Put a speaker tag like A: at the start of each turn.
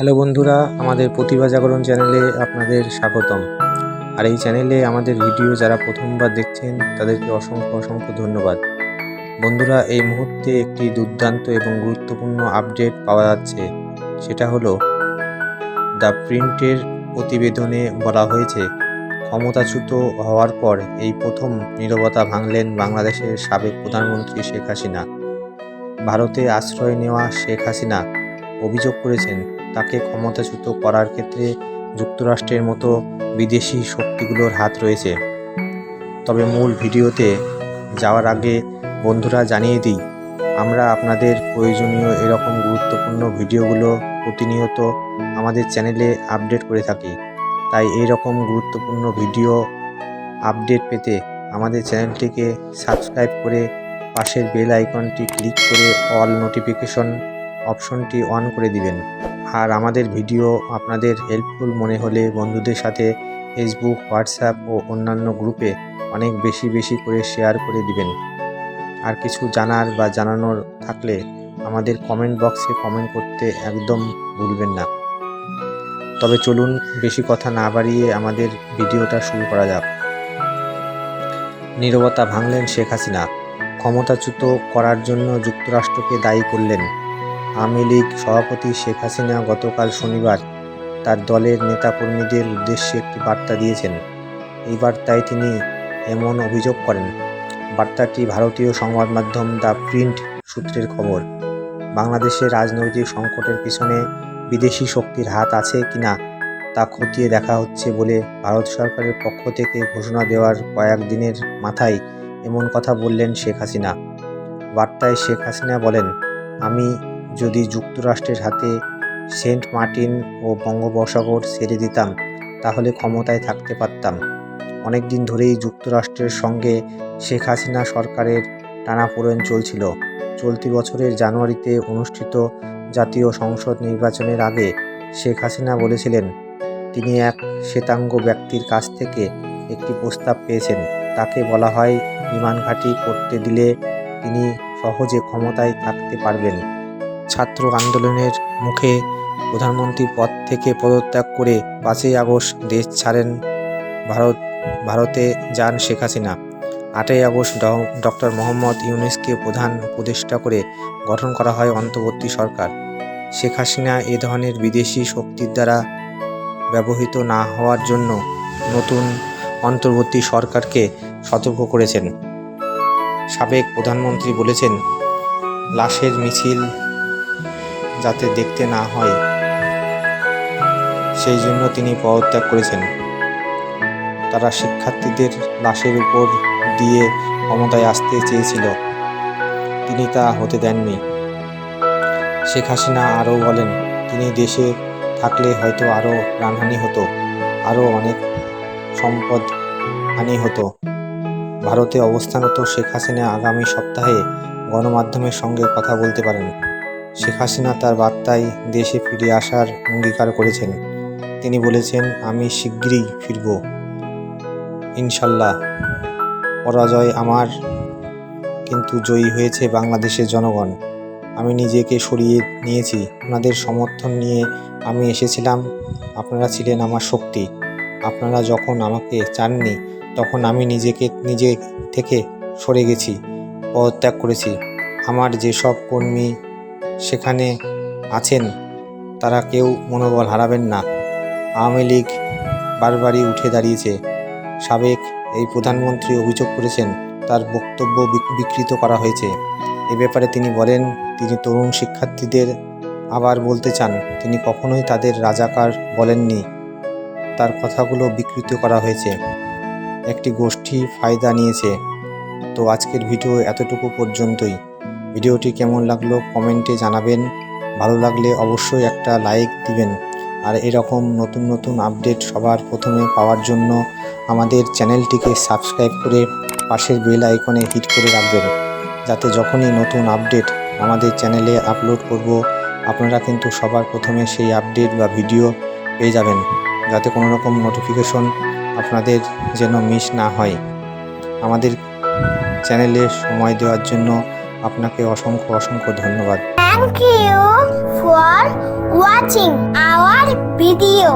A: Hello বন্ধুরা, আমাদের প্রতিভা জাগরণ চ্যানেলে আপনাদের স্বাগতম। আর এই চ্যানেলে আমাদের ভিডিও যারা প্রথমবার দেখছেন, তাদেরকে অসংখ্য অসংখ্য ধন্যবাদ। বন্ধুরা, এই মুহূর্তে একটি দুর্দান্ত এবং গুরুত্বপূর্ণ আপডেট পাওয়া যাচ্ছে। সেটা হলো, দ্য প্রিন্টের প্রতিবেদনে বলা হয়েছে, ক্ষমতাচ্যুত হওয়ার পর এই প্রথম নীরবতা ভাঙলেন বাংলাদেশের সাবেক প্রধানমন্ত্রী শেখ হাসিনা। ভারতে আশ্রয় নেওয়া শেখ হাসিনা অভিযোগ করেছেন তাকে ক্ষমতাচ্যুত করার ক্ষেত্রে যুক্তরাষ্ট্রের মতো বিদেশি শক্তিগুলোর হাত রয়েছে। তবে মূল ভিডিওতে যাওয়ার আগে বন্ধুরা জানিয়ে দিই, আমরা আপনাদের প্রয়োজনীয় এরকম গুরুত্বপূর্ণ ভিডিওগুলো প্রতিনিয়ত আমাদের চ্যানেলে আপডেট করে থাকি। তাই এই রকম গুরুত্বপূর্ণ ভিডিও আপডেট পেতে আমাদের চ্যানেলটিকে সাবস্ক্রাইব করে পাশের বেল আইকনটি ক্লিক করে অল নোটিফিকেশন অপশনটি অন করে দিবেন। আর আমাদের ভিডিও আপনাদের হেল্পফুল মনে হলে বন্ধুদের সাথে ফেসবুক হোয়াটসঅ্যাপ ও অন্যান্য গ্রুপে অনেক বেশি বেশি করে শেয়ার করে দিবেন। আর কিছু জানার বা জানানোর থাকলে আমাদের কমেন্ট বক্সে কমেন্ট করতে একদম ভুলবেন না। তবে চলুন বেশি কথা না বাড়িয়ে আমাদের ভিডিওটা শুরু করা যাক। নীরবতা ভাঙলেন শেখ হাসিনা। ক্ষমতাচ্যুত করার জন্য যুক্তরাষ্ট্রকে দায়ী করলেন। আওয়ামী লীগ সভাপতি শেখ হাসিনা গতকাল শনিবার তার দলের নেতাকর্মীদের উদ্দেশ্যে একটি বার্তা দিয়েছেন। এই বার্তায় তিনি এমন অভিযোগ করেন। বার্তাটি ভারতীয় সংবাদ মাধ্যম দ্য প্রিন্ট সূত্রের খবর। বাংলাদেশের রাজনৈতিক সংকটের পিছনে বিদেশি শক্তির হাত আছে কিনা তা খতিয়ে দেখা হচ্ছে বলে ভারত সরকারের পক্ষ থেকে ঘোষণা দেওয়ার কয়েক দিনের মাথায় এমন কথা বললেন শেখ হাসিনা। বার্তায় শেখ হাসিনা বলেন, আমি যুক্তরাষ্ট্রের হাতে সেন্ট মার্টিন ও বঙ্গোপসাগর ছেড়ে দিতাম, তাহলে ক্ষমতায় থাকতে পারতাম। অনেক দিন ধরেই যুক্তরাষ্ট্রের সঙ্গে শেখ হাসিনা সরকারের টানাপোড়েন চলছিল। চলতি বছরের জানুয়ারিতে অনুষ্ঠিত জাতীয় সংসদ নির্বাচনের আগে শেখ হাসিনা বলেছিলেন, তিনি এক শ্বেতাঙ্গ ব্যক্তির কাছ থেকে একটি প্রস্তাব পেয়েছেন। তাকে বলা হয়, বিমান ঘাঁটি করতে দিলে তিনি সহজে ক্ষমতায় থাকতে পারবেন ছাত্র আন্দোলনের মুখে প্রধানমন্ত্রীর পদ থেকে পদত্যাগ করে পাঁচই আগস্ট দেশ ছাড়েন ভারত, ভারতে যান শেখ হাসিনা। আটই আগস্ট ডক্টর মোহাম্মদ ইউনুসকে প্রধান উপদেষ্টা করে গঠন করা হয় অন্তর্বর্তী সরকার। শেখ হাসিনা এ ধরনের বিদেশি শক্তির দ্বারা ব্যবহৃত না হওয়ার জন্য নতুন অন্তর্বর্তী সরকারকে সতর্ক করেছেন। সাবেক প্রধানমন্ত্রী বলেছেন, লাশের মিছিল যাতে দেখতে না হয়। সেই জন্য তিনি পদত্যাগ করেছেন। তারা শিক্ষার্থীদের লাশের উপর দিয়ে ক্ষমতায় আসতে চেয়েছিল। তিনি তা হতে দেননি। শেখ হাসিনা আরও বলেন, তিনি দেশে থাকলে হয়তো আরও প্রাণহানি হতো, আরও অনেক সম্পদ হানি হতো। ভারতে অবস্থানরত শেখ হাসিনা আগামী সপ্তাহে গণমাধ্যমের সঙ্গে কথা বলতে পারেন। শেখ হাসিনা তার বার্তায় দেশে ফিরে আসার অঙ্গীকার করেছেন। তিনি বলেছেন, আমি শিগগিরই ফিরব। ইনশাল্লাহ। পরাজয় আমার, কিন্তু জয়ী হয়েছে বাংলাদেশের জনগণ। আমি নিজেকে সরিয়ে নিয়েছি। আপনাদের সমর্থন নিয়ে আমি এসেছিলাম। আপনারা ছিলেন আমার শক্তি। আপনারা যখন আমাকে চাননি, তখন আমি নিজেকে, নিজে থেকে সরে গেছি, পদত্যাগ করেছি। আমার যেসব কর্মী সেখানে আছেন, তারা কেউ মনোবল হারাবেন না। আওয়ামী লীগ বারবারই উঠে দাঁড়িয়েছে। সাবেক এই প্রধানমন্ত্রী অভিযোগ করেছেন, তার বক্তব্য বিকৃত করা হয়েছে। এ ব্যাপারে তিনি বলেন, তিনি তরুণ শিক্ষার্থীদের আবার বলতে চান, তিনি কখনোই তাদের রাজাকার বলেননি। তার কথাগুলো বিকৃত করা হয়েছে। একটি গোষ্ঠী ফায়দা নিয়েছে। তো আজকের ভিডিও এতটুকু পর্যন্তই। ভিডিওটি কেমন লাগল কমেন্টে জানাবেন। ভালো লাগলে অবশ্যই একটা লাইক দিবেন। আর এরকম নতুন নতুন আপডেট সবার প্রথমে পাওয়ার জন্য আমাদের চ্যানেলটিকে সাবস্ক্রাইব করে পাশের বেল আইকনে হিট করে রাখবেন। যাতে যখনই নতুন আপডেট আমাদের চ্যানেলে আপলোড করব, আপনারা কিন্তু সবার প্রথমে সেই আপডেট বা ভিডিও পেয়ে যাবেন। যাতে কোনো রকম নোটিফিকেশন আপনাদের যেন মিস না হয়। আমাদের চ্যানেলে সময় দেওয়ার জন্য আপনাকে অসংখ্য অসংখ্য ধন্যবাদ।
B: Thank you for watching our video